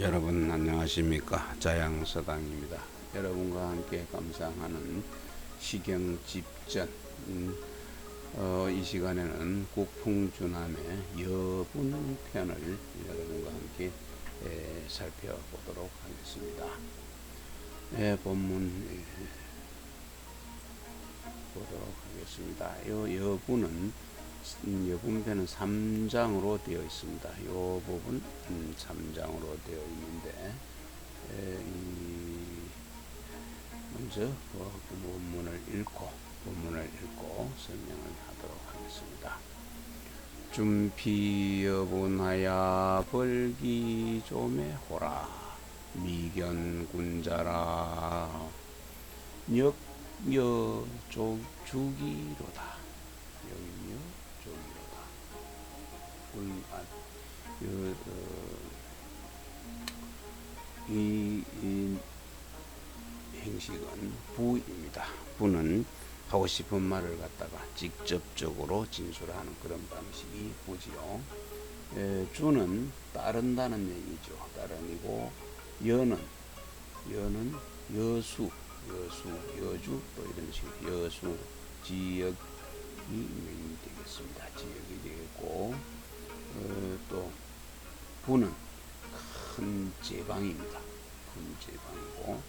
여러분 안녕하십니까 자양서당입니다. 여러분과 함께 감상하는 시경집전 음, 어, 이 시간에는 국풍주남의 여분 편을 여러분과 함께 에, 살펴보도록 하겠습니다. 예, 본문 예, 보도록 하겠습니다. 요 여분은 음, 여분편은 3장으로 되어 있습니다. 이 부분 음, 3장으로 되어 있는데 에, 이, 먼저 어, 그 본문을 읽고 본문을 읽고 설명을 하도록 하겠습니다. 준피여분하야 벌기조매 호라 미견군자라 역여 족주기로다 군, 아, 그, 어, 이, 이 행식은 부입니다. 부는 하고 싶은 말을 갖다가 직접적으로 진술하는 그런 방식이 부지요. 에, 주는 따른다는 얘기죠. 따른이고 여는 여는 여수, 여수, 여주 또 이런 식 여수 지역이 되겠습니다. 어, 또 부는 큰 제방입니다. 큰 제방이고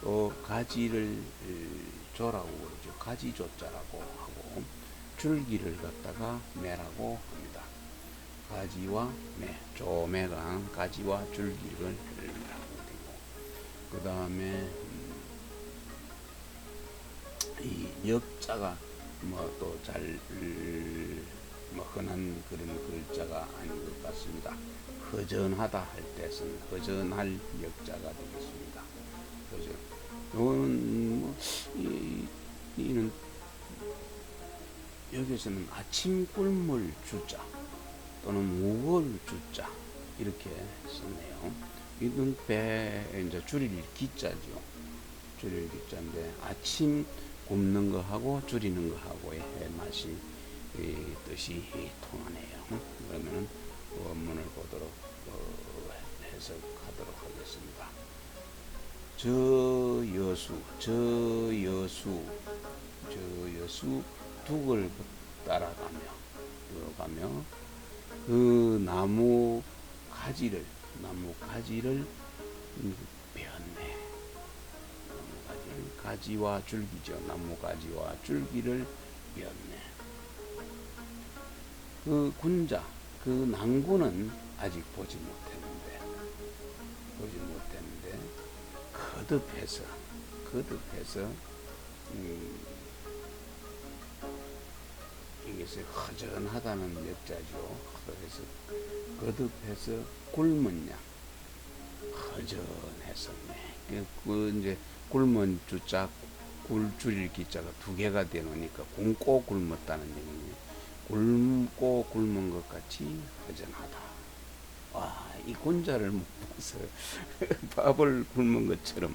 또 가지를 조라고 그러죠. 가지 조자라고 하고 줄기를 갖다가 매라고 합니다. 가지와 매, 조매가 가지와 줄기를 매라고 되고 그 다음에 이 역자가 뭐 또 잘 뭐 흔한 그런 글자가 아닌 것 같습니다. 허전하다 할 때는 허전할 역자가 되겠습니다. 그죠? 요거는 뭐, 이, 이는 여기서는 아침 꿀물 주자 또는 무걸 주자 이렇게 썼네요. 이건 배 이제 줄일 기자죠. 줄일 기자인데 아침 굽는 거하고 줄이는 거하고의 맛이 이 뜻이 통하네요. 그러면 원문을 보도록 어, 해석하도록 하겠습니다. 저 여수, 저 여수, 저 여수 둑을 따라가며 들어가며 그 나무 가지를 나무 가지를 베었네. 나무 가지를 가지와 줄기죠. 나무 가지와 줄기를 베었네. 그 군자, 그 난구는 아직 보지 못했는데, 보지 못했는데, 거듭해서, 거듭해서, 음, 이것이 허전하다는 역자죠. 그래서 거듭해서 굶은 양, 허전했었네. 그, 그 이제 굶은 주자, 굴 줄일 기자가 두 개가 되노니까 굶고 굶었다는 얘기네. 굶고 굶은 것 같이 허전하다. 와, 이 군자를 못 봐서 밥을 굶은 것처럼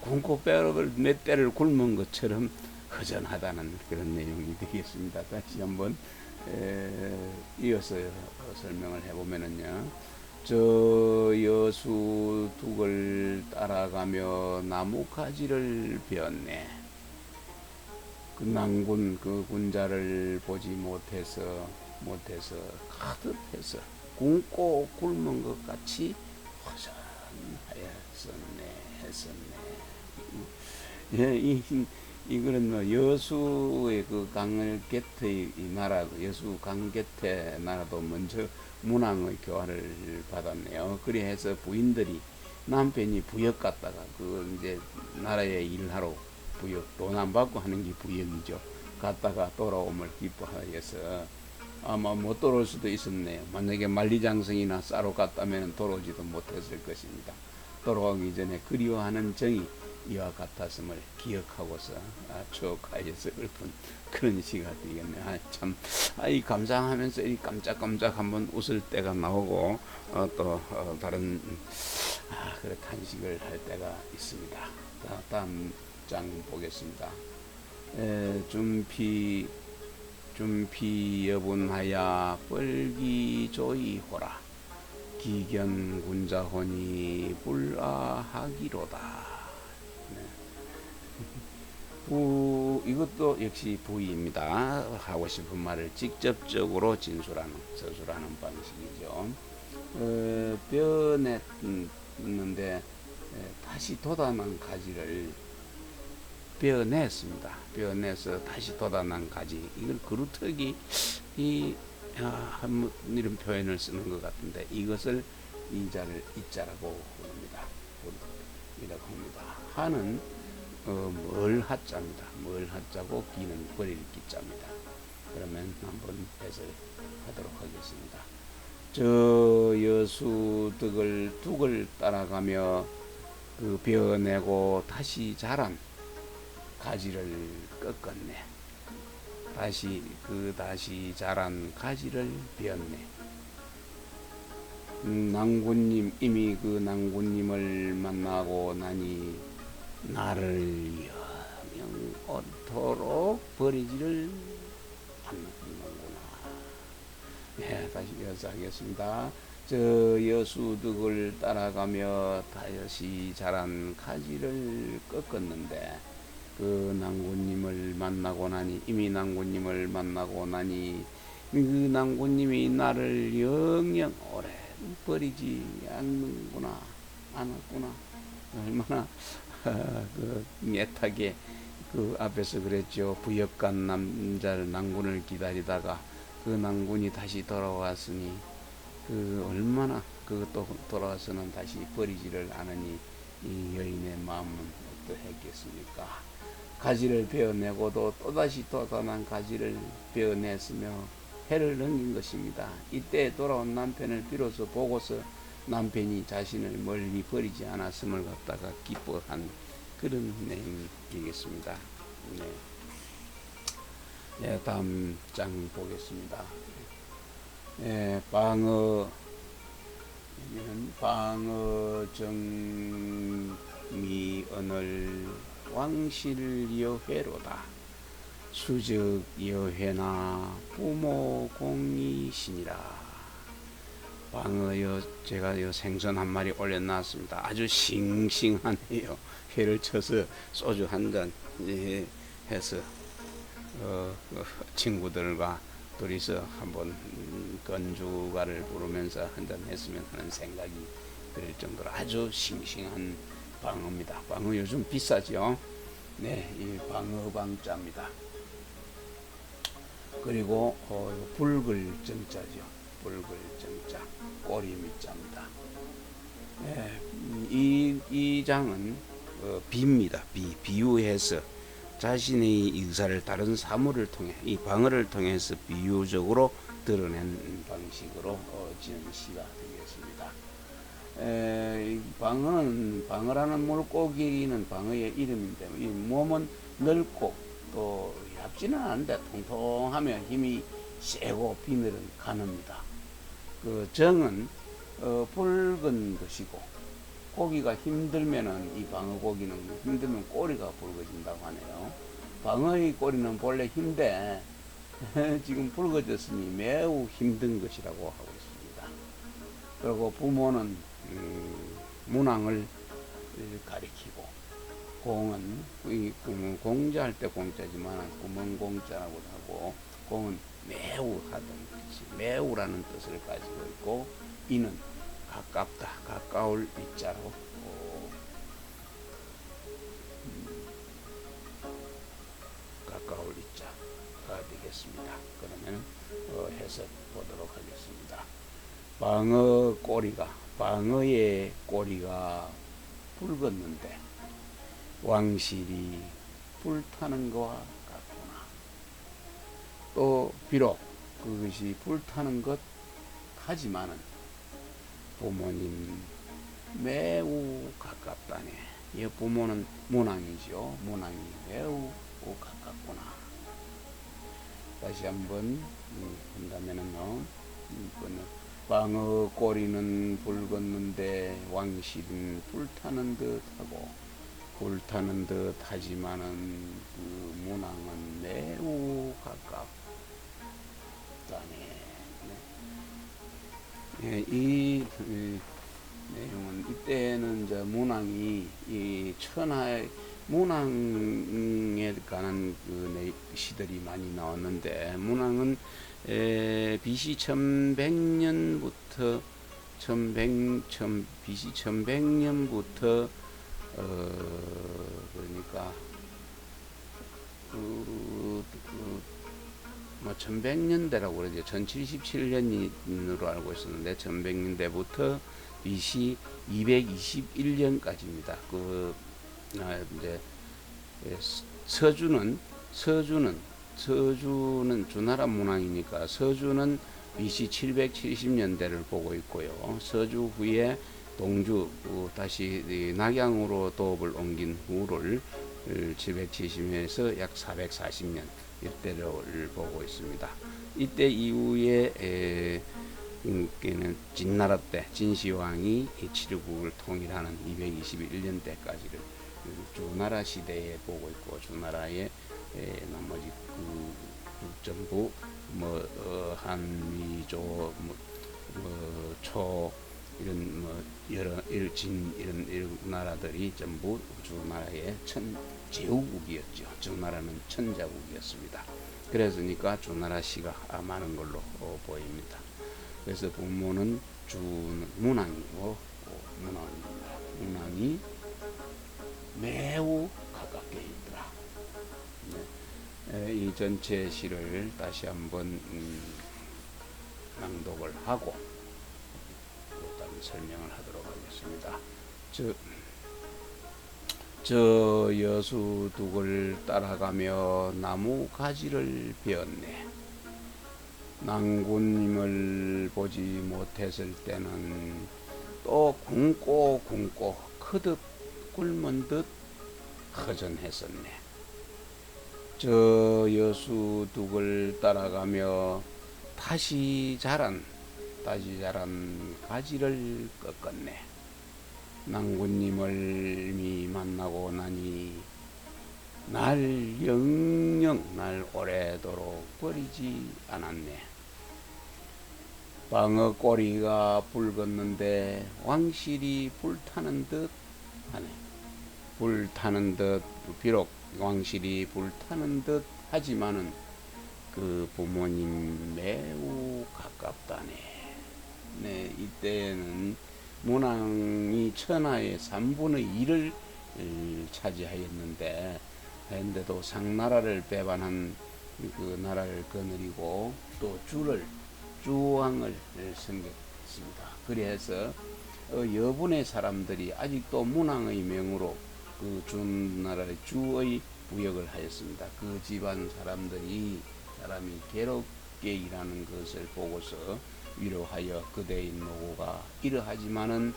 굶고 뼈를 몇 배를 굶은 것처럼 허전하다는 그런 내용이 되겠습니다. 다시 한번 에, 이어서 설명을 해보면은요. 저 여수 둑을 따라가며 나무 가지를 베었네. 그 난군 그 군자를 보지 못해서 못해서 가득해서 굶고 굶은 것 같이 허전하였었네 했었네. 예, 이 이거는 뭐 여수의 그 강을 곁의 이 나라 여수 강 곁의 나라도 먼저 문왕의 교화를 받았네요. 그래서 부인들이 남편이 부역 갔다가 그 이제 나라에 일하러 부역 돈 안 받고 하는 게 부역이죠. 갔다가 돌아옴을 기뻐하여서 아마 못 돌아올 수도 있었네요. 만약에 만리장성이나 싸러 갔다면 돌아오지도 못했을 것입니다. 돌아오기 전에 그리워하는 정이 이와 같았음을 기억하고서 아, 추억하여서 읊은 그런 시가 되겠네. 아, 참, 아, 이 감상하면서 이 깜짝깜짝 한번 웃을 때가 나오고, 어, 또, 어, 다른, 아, 그래, 탄식을 할 때가 있습니다. 자, 다음 장 보겠습니다. 에, 준피, 준피 여분하야 뻘기조이호라. 기견군자혼이 불아하기로다. 네. 부, 이것도 역시 부의입니다. 하고 싶은 말을 직접적으로 진술하는, 서술하는 방식이죠. 어, 뼈냈는데 다시 돋아난 가지를 뼈냈습니다. 뼈내서 다시 돋아난 가지. 이걸 그루터기 이 아, 한 이런 표현을 쓰는 것 같은데 이것을 이자를 이자라고 부릅니다. 이라고 합니다. 하는 어, 뭘 하자입니다. 뭘 하자고 기는 버릴 기자입니다. 그러면 한번 해설하도록 하겠습니다. 저 여수 득을 둑을 따라가며 그 베어내고 다시 자란 가지를 꺾었네. 다시 그 다시 자란 가지를 베었네. 음, 낭군님 이미 그 낭군님을 만나고 나니 나를 영영토록 버리지를 않는구나. 네, 다시 이어서 하겠습니다. 저 여수득을 따라가며 다시 자란 가지를 꺾었는데 그 낭군님을 만나고 나니 이미 낭군님을 만나고 나니 그 낭군님이 나를 영영 오래 버리지 않는구나 않았구나 얼마나 그 애타게 그 앞에서 그랬죠 부역간 남자를 낭군을 기다리다가 그 낭군이 다시 돌아왔으니 그 얼마나 그또 돌아와서는 다시 버리지를 않으니 이 여인의 마음은 어떠했겠습니까? 가지를 베어내고도 또다시 또다난 가지를 베어냈으며 해를 넘긴 것입니다. 이때 돌아온 남편을 비로소 보고서 남편이 자신을 멀리 버리지 않았음을 갖다가 기뻐한 그런 내용이겠습니다. 네. 네, 다음 장 보겠습니다. 네, 방어 방어 정미언을 왕실여회로다. 수적여회나 부모공이시니라. 방어여 제가 요 생선 한 마리 올려놨습니다. 아주 싱싱하네요. 회를 쳐서 소주 한잔 예, 해서 어, 어, 친구들과 둘이서 한번 건주가를 부르면서 한 잔 했으면 하는 생각이 들 정도로 아주 싱싱한 방어입니다. 방어 요즘 비싸죠. 네, 이 방어방자입니다. 그리고 어, 불글정자죠. 불글정자, 꼬리미자입니다. 네, 이, 이 장은 어, 비입니다. 비, 비유해서 자신의 의사를 다른 사물을 통해 이 방어를 통해서 비유적으로 드러낸 방식으로 어, 지은 시가 되겠습니다. 에, 방어는 방어라는 물고기는 방어의 이름인데 이 몸은 넓고 또 얇지는 않은데 통통하며 힘이 세고 비늘은 가늡니다. 그 정은 어, 붉은 것이고 고기가 힘들면은 이 방어 고기는 힘들면 꼬리가 붉어진다고 하네요. 방어의 꼬리는 본래 힘데 지금 붉어졌으니 매우 힘든 것이라고 하고 있습니다. 그리고 부모는 음, 문항을 가리키고 공은 이 공자할 때 공자지만 구멍 공자라고 하고 공은 매우 하던 뜻이 매우라는 뜻을 가지고 있고 이는 가깝다 가까울 이자로 음, 가까울 이자가 되겠습니다. 그러면 어, 해석 보도록 하겠습니다. 방어 꼬리가 방어의 꼬리가 붉었는데 왕실이 불타는 것과 같구나. 또 비록 그것이 불타는 것 하지만은 부모님 매우 가깝다네. 이 부모는 문왕이죠. 문왕이 매우 가깝구나. 다시 한번 본다면은요. 방어 꼬리는 붉었는데 왕실은 불타는 듯하고 불타는 듯하지만은 그 문항은 매우 가깝다네. 네. 예, 이, 이 내용은 이때는 이제 문왕이 이 천하의 문왕에 관한 그 내- 시들이 많이 나왔는데 문왕은 에, BC 1100년부터 1100, 1000, BC 1100년부터 어 그러니까 그, 그, 뭐 1100년대라고 그러죠. 1077년으로 알고 있었는데 1100년대부터 BC 221년까지입니다. 그 아, 이제 예, 서- 서주는 서주는 서주는 주나라 문왕이니까 서주는 BC 770년대를 보고 있고요. 서주 후에 동주 어, 다시 이 낙양으로 도읍을 옮긴 후를 770년에서 약 440년 이때를 보고 있습니다. 이때 이후에 에, 음, 는 진나라 때 진시황이 이 칠국을 통일하는 221년 때까지를 그 주나라 시대에 보고 있고 주나라의 에, 나머지 그 국정부 뭐 어, 한미조 뭐, 뭐, 초 이런 뭐 여러 일진 이런, 이런 나라들이 전부 주나라의 천 제후국이었죠. 주나라는 천자국이었습니다. 그래서니까 주나라 시가 많은 걸로 어, 보입니다. 그래서 부모는 주 문왕이고 어, 문왕입니다. 문왕이 매우 가깝게 있더라. 네. 에, 이 전체 시를 다시 한번 음, 낭독을 하고 또 다른 설명을 하도록 하겠습니다. 저, 저 여수 둑을 따라가며 나무 가지를 베었네. 낭군님을 보지 못했을 때는 또 굶고 굶고 크듯 굶은 듯 허전했었네. 저 여수 둑을 따라가며 다시 자란 다시 자란 가지를 꺾었네. 낭군님을 미 만나고 나니 날 영영 날 오래도록 버리지 않았네. 방어 꼬리가 붉었는데 왕실이 불타는 듯 하네. 불타는 듯 비록 왕실이 불타는 듯 하지만은 그 부모님 매우 가깝다네. 네, 이때는 문왕이 천하의 3분의 1을 차지하였는데 그런데도 상나라를 배반한 그 나라를 거느리고 또 주를 주왕을 섬겼습니다. 그래서 어, 여분의 사람들이 아직도 문왕의 명으로 그 준나라의 주의 부역을 하였습니다. 그 집안 사람들이 사람이 괴롭게 일하는 것을 보고서 위로하여 그대의 노고가 이러하지만은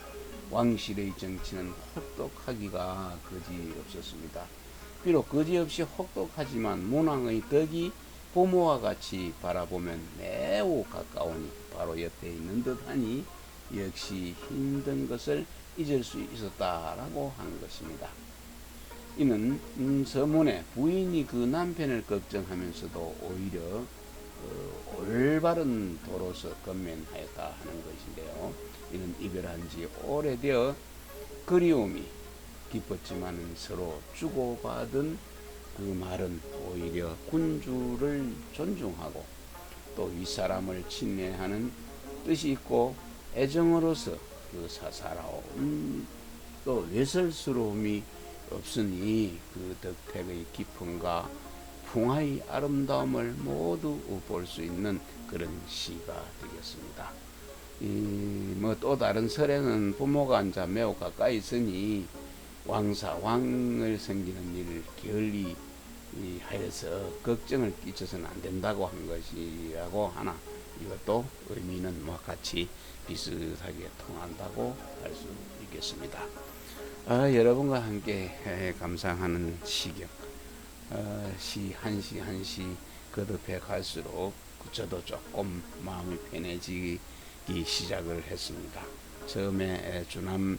왕실의 정치는 혹독하기가 거지 없었습니다. 비록 거지없이 혹독하지만 문왕의 덕이 부모와 같이 바라보면 매우 가까우니 바로 옆에 있는 듯하니 역시 힘든 것을 잊을 수 있었다라고 한 것입니다. 이는 음, 서문에 부인이 그 남편을 걱정하면서도 오히려 어, 올바른 도로서 건면하였다 하는 것인데요. 이는 이별한 지 오래되어 그리움이 깊었지만 서로 주고받은 그 말은 오히려 군주를 존중하고 또 윗사람을 친애하는 뜻이 있고 애정으로서 그 사사로운 또 외설스러움이 없으니 그 덕택의 깊음과 풍화의 아름다움을 모두 볼 수 있는 그런 시가 되겠습니다. 뭐 또 다른 설에는 부모가 앉아 매우 가까이 있으니 왕사 왕을 섬기는 일을 게을리 하여서 걱정을 끼쳐서는 안 된다고 한 것이라고 하나 이것도 의미는 뭐 같이 비슷하게 통한다고 할 수 있겠습니다. 아, 여러분과 함께 감상하는 시경 어, 시한 시 한 시 거듭해 갈수록 저도 조금 마음이 편해지기 시작을 했습니다. 처음에 주남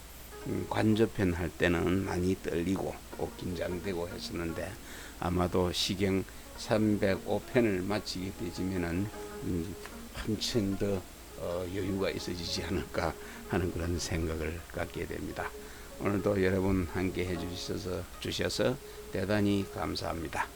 관저편 할 때는 많이 떨리고 또 긴장되고 했었는데 아마도 시경 305편을 마치게 되지면은 한층 더 어, 여유가 있어지지 않을까 하는 그런 생각을 갖게 됩니다. 오늘도 여러분 함께 해주셔서 주셔서 대단히 감사합니다.